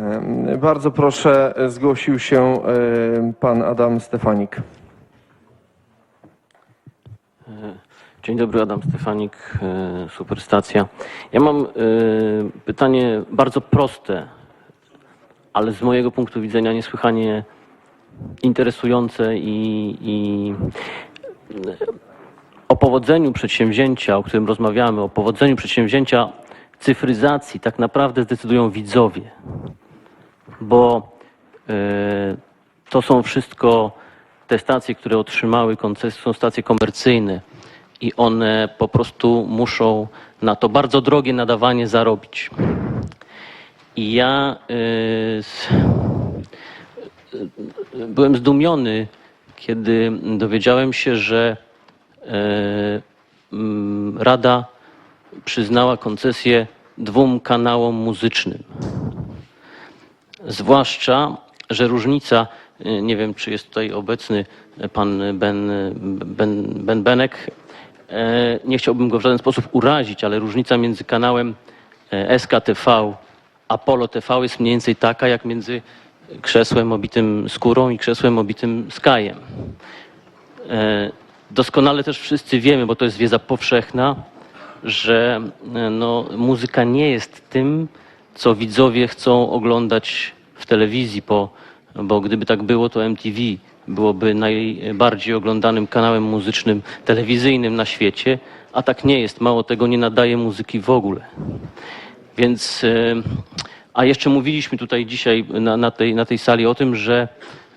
E, Bardzo proszę, e, zgłosił się e, pan Adam Stefanik. Dzień dobry, Adam Stefanik, e, Superstacja. Ja mam e, pytanie bardzo proste, ale z mojego punktu widzenia niesłychanie interesujące i, i e, o powodzeniu przedsięwzięcia, o którym rozmawiamy, o powodzeniu przedsięwzięcia cyfryzacji tak naprawdę zdecydują widzowie, bo e, to są wszystko te stacje, które otrzymały koncesję, są stacje komercyjne i one po prostu muszą na to bardzo drogie nadawanie zarobić. I ja s- y, byłem zdumiony, kiedy dowiedziałem się, że mm, Rada przyznała koncesję dwóm kanałom muzycznym. Zwłaszcza, że różnica, y, nie wiem czy jest tutaj obecny pan Ben, ben, ben Benek, e, nie chciałbym go w żaden sposób urazić, ale różnica między kanałem e, SKTV a Polo TV jest mniej więcej taka, jak między krzesłem obitym skórą i krzesłem obitym skajem. E, Doskonale też wszyscy wiemy, bo to jest wiedza powszechna, że no, muzyka nie jest tym, co widzowie chcą oglądać w telewizji, bo, bo gdyby tak było, to MTV byłoby najbardziej oglądanym kanałem muzycznym telewizyjnym na świecie, a tak nie jest. Mało tego, nie nadaje muzyki w ogóle. Więc, e, a jeszcze mówiliśmy tutaj dzisiaj na, na, tej, na tej sali o tym, że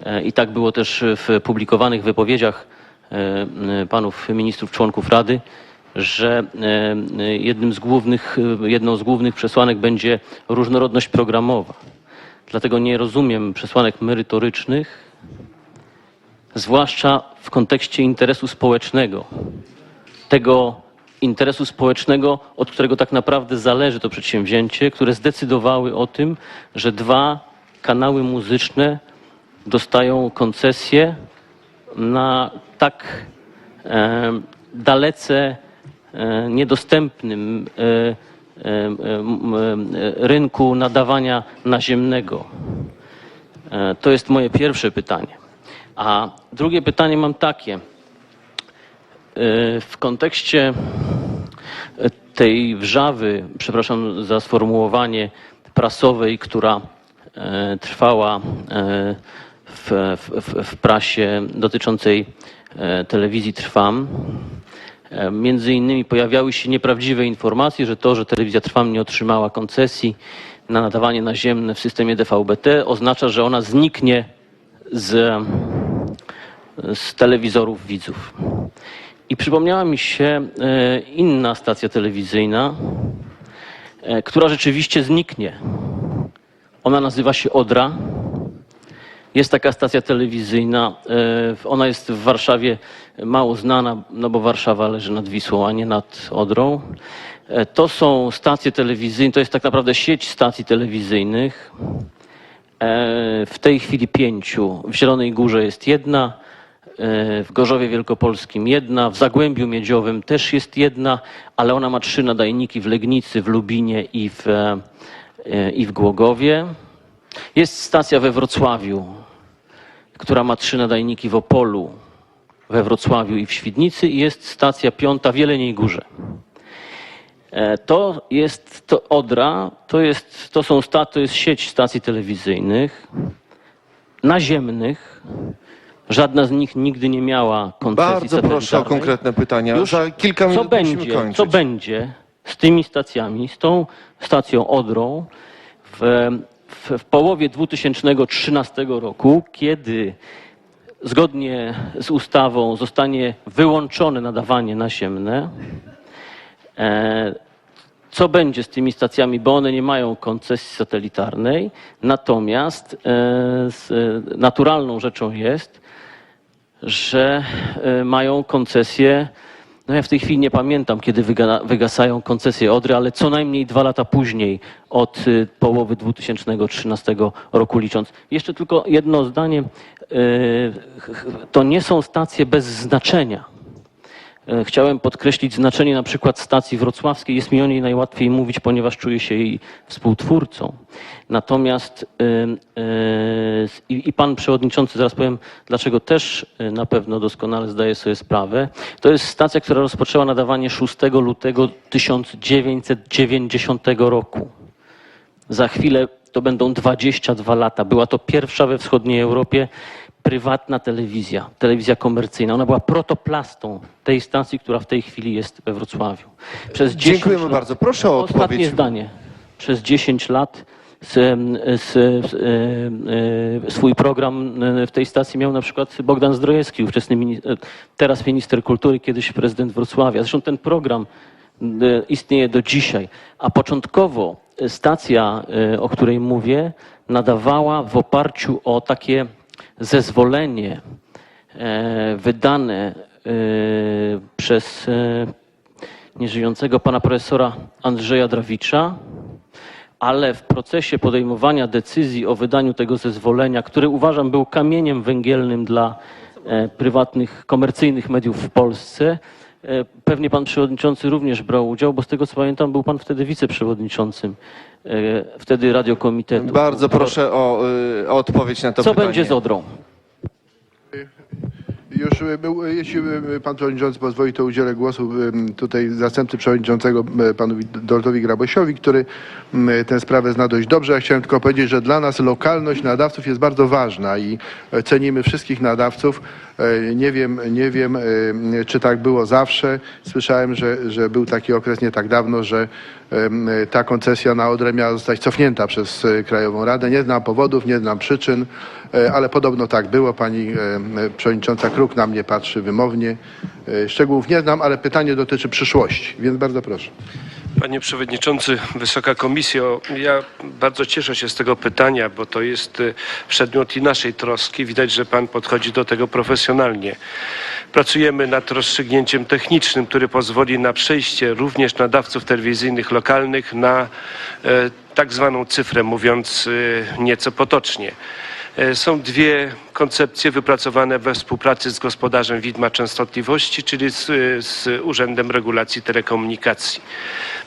e, i tak było też w publikowanych wypowiedziach e, panów ministrów, członków Rady, że e, e, jednym z głównych, e, jedną z głównych przesłanek będzie różnorodność programowa. Dlatego nie rozumiem przesłanek merytorycznych, zwłaszcza w kontekście interesu społecznego tego interesu społecznego, od którego tak naprawdę zależy to przedsięwzięcie, które zdecydowały o tym, że dwa kanały muzyczne dostają koncesję na tak dalece niedostępnym e, e, e, e, rynku nadawania naziemnego. To jest moje pierwsze pytanie. A drugie pytanie mam takie. W kontekście tej wrzawy, przepraszam za sformułowanie prasowej, która trwała w, w, w prasie dotyczącej telewizji Trwam, między innymi pojawiały się nieprawdziwe informacje, że to, że telewizja Trwam nie otrzymała koncesji na nadawanie naziemne w systemie DVB-T oznacza, że ona zniknie z, z telewizorów widzów. I przypomniała mi się e, inna stacja telewizyjna, e, która rzeczywiście zniknie. Ona nazywa się Odra. Jest taka stacja telewizyjna. e, Ona jest w Warszawie mało znana, no bo Warszawa leży nad Wisłą, a nie nad Odrą. E, To są stacje telewizyjne, to jest tak naprawdę sieć stacji telewizyjnych. E, W tej chwili pięciu. W Zielonej Górze jest jedna, w Gorzowie Wielkopolskim jedna, w Zagłębiu Miedziowym też jest jedna, ale ona ma trzy nadajniki w Legnicy, w Lubinie i w, i w Głogowie. Jest stacja we Wrocławiu, która ma trzy nadajniki w Opolu, we Wrocławiu i w Świdnicy i jest stacja piąta w Jeleniej Górze. E, To jest to Odra, to, jest, to, są sta, to jest sieć stacji telewizyjnych naziemnych. Żadna z nich nigdy nie miała koncesji Bardzo proszę o konkretne pytania. Już Za kilka co minut musimy będzie, kończyć. co będzie z tymi stacjami, z tą stacją Odrą w, w, w połowie 2013 roku, kiedy zgodnie z ustawą zostanie wyłączone nadawanie naziemne. E, co będzie z tymi stacjami, bo one nie mają koncesji satelitarnej, natomiast e, e, naturalną rzeczą jest, że mają koncesję. No ja w tej chwili nie pamiętam, kiedy wyga- wygasają koncesje Odry, ale co najmniej dwa lata później od y, połowy 2013 roku licząc. Jeszcze tylko jedno zdanie. Y, To nie są stacje bez znaczenia. E, chciałem podkreślić znaczenie na przykład stacji wrocławskiej. Jest mi o niej najłatwiej mówić, ponieważ czuję się jej współtwórcą. Natomiast e, e, i, pan przewodniczący, zaraz powiem, dlaczego też na pewno doskonale zdaje sobie sprawę. To jest stacja, która rozpoczęła nadawanie 6 lutego 1990 roku. Za chwilę to będą 22 lata. Była to pierwsza we wschodniej Europie prywatna telewizja, telewizja komercyjna. Ona była protoplastą tej stacji, która w tej chwili jest we Wrocławiu. Przez 10 Dziękujemy lat- bardzo. Proszę o Ostatnie odpowiedź. zdanie. Przez 10 lat z, z, z, e, e, swój program e, w tej stacji miał na przykład Bogdan Zdrojewski, ówczesny mini, e, teraz minister kultury, kiedyś prezydent Wrocławia. Zresztą ten program istnieje do dzisiaj. A początkowo stacja, o której mówię, nadawała w oparciu o takie zezwolenie e, wydane e, przez e, nieżyjącego pana profesora Andrzeja Drawicza, ale w procesie podejmowania decyzji o wydaniu tego zezwolenia, który uważam był kamieniem węgielnym dla prywatnych, komercyjnych mediów w Polsce, pewnie pan przewodniczący również brał udział, bo z tego co pamiętam był pan wtedy wiceprzewodniczącym, wtedy radiokomitetu. Bardzo proszę o, y, o odpowiedź na to Co pytanie. będzie z Odrą? Już y, był, y, jeśli y, pan przewodniczący pozwoli, to udzielę głosu tutaj zastępcy przewodniczącego panu Dortowi Grabosiowi, który tę sprawę zna dość dobrze. Ja chciałem tylko powiedzieć, że dla nas lokalność nadawców jest bardzo ważna i cenimy wszystkich nadawców. Nie wiem, nie wiem, czy tak było zawsze. Słyszałem, że, że był taki okres nie tak dawno, że ta koncesja na Odrę miała zostać cofnięta przez Krajową Radę. Nie znam powodów, nie znam przyczyn, ale podobno tak było. Pani y, przewodnicząca Kruk na mnie patrzy wymownie. Y, Szczegółów nie znam, ale pytanie dotyczy przyszłości, więc bardzo proszę. Panie Przewodniczący, Wysoka Komisjo, ja bardzo cieszę się z tego pytania, bo to jest e, przedmiot i naszej troski. Widać, że Pan podchodzi do tego profesjonalnie. Pracujemy nad rozstrzygnięciem technicznym, który pozwoli na przejście również nadawców telewizyjnych lokalnych na e, tak zwaną cyfrę, mówiąc e, nieco potocznie. E, Są dwie koncepcje wypracowane we współpracy z gospodarzem widma częstotliwości, czyli z, z Urzędem Regulacji Telekomunikacji.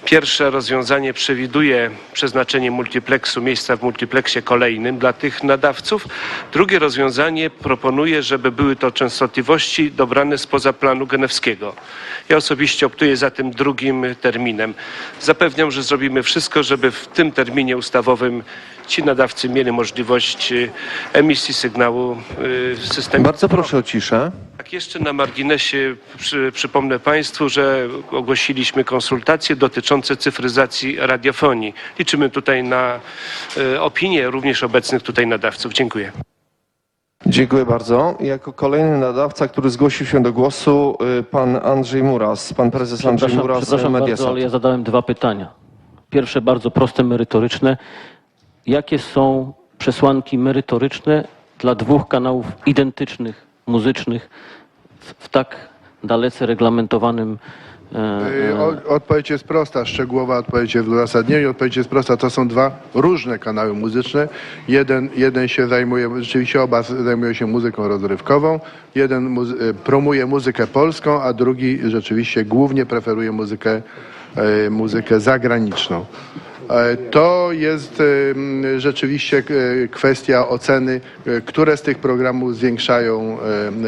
Pierwsze rozwiązanie przewiduje przeznaczenie multiplexu, miejsca w multiplexie kolejnym dla tych nadawców. Drugie rozwiązanie proponuje, żeby były to częstotliwości dobrane spoza planu genewskiego. Ja osobiście optuję za tym drugim terminem. Zapewniam, że zrobimy wszystko, żeby w tym terminie ustawowym ci nadawcy mieli możliwość y, emisji sygnału y, w systemie. Bardzo proszę o ciszę. Tak, jeszcze na marginesie przy, przypomnę Państwu, że ogłosiliśmy konsultacje dotyczące cyfryzacji radiofonii. Liczymy tutaj na e, opinię również obecnych tutaj nadawców. Dziękuję. Dziękuję bardzo. Jako kolejny nadawca, który zgłosił się do głosu, y, pan Andrzej Muras, pan prezes Andrzej Muras, przepraszam bardzo, Mediasat. ale ja zadałem dwa pytania. Pierwsze bardzo proste, merytoryczne. Jakie są przesłanki merytoryczne dla dwóch kanałów identycznych, muzycznych w, tak dalece reglamentowanym e, Y, Odpowiedź jest prosta, szczegółowa odpowiedź jest w uzasadnieniu. Odpowiedź jest prosta, to są dwa różne kanały muzyczne. Jeden, jeden się zajmuje, rzeczywiście oba zajmują się muzyką rozrywkową. Jeden muzy- y, promuje muzykę polską, a drugi rzeczywiście głównie preferuje muzykę, y, muzykę zagraniczną. E, To jest em, rzeczywiście e, kwestia oceny, e, które z tych programów zwiększają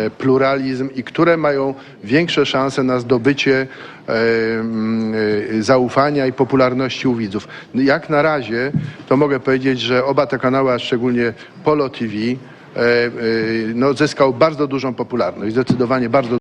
e, pluralizm i które mają większe szanse na zdobycie e, zaufania i popularności u widzów. Jak na razie to mogę powiedzieć, że oba te kanały, a szczególnie Polo TV, e, e, no, zyskał bardzo dużą popularność, zdecydowanie bardzo